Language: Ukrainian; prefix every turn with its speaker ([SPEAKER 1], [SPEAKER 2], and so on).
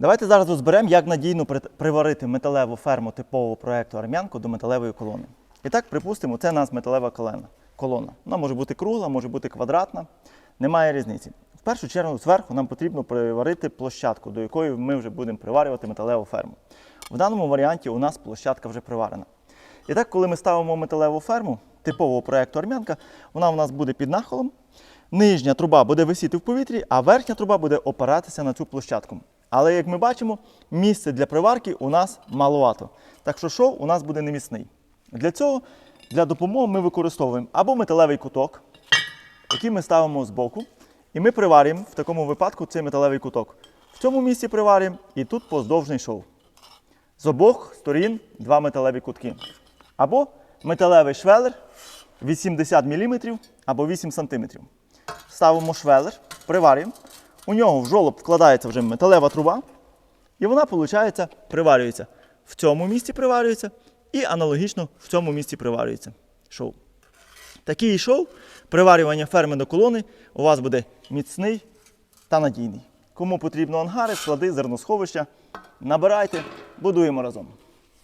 [SPEAKER 1] Давайте зараз розберемо, як надійно приварити металеву ферму типового проекту армянку до металевої колони. І так, припустимо, це у нас металева колона. Вона може бути кругла, може бути квадратна, немає різниці. В першу чергу зверху нам потрібно приварити площадку, до якої ми вже будемо приварювати металеву ферму. В даному варіанті у нас площадка вже приварена. І так, коли ми ставимо металеву ферму типового проекту армянка, вона у нас буде під нахилом. Нижня труба буде висіти в повітрі, а верхня труба буде опиратися на цю площадку. Але як ми бачимо, місце для приварки у нас маловато. Так що шов у нас буде неміцний. Для цього для допомоги ми використовуємо або металевий куток, який ми ставимо збоку, і ми приварюємо в такому випадку цей металевий куток. В цьому місці приварюємо і тут поздовжний шов. З обох сторін два металеві кутки. Або металевий швелер 80 мм або 8 см. Ставимо швелер, приварюємо. У нього в жолоб вкладається вже металева труба, і вона, виходить, приварюється. В цьому місці приварюється і аналогічно в цьому місці приварюється шов. Такий шов, приварювання ферми до колони у вас буде міцний та надійний. Кому потрібно ангари, склади, зерносховища, набирайте, будуємо разом.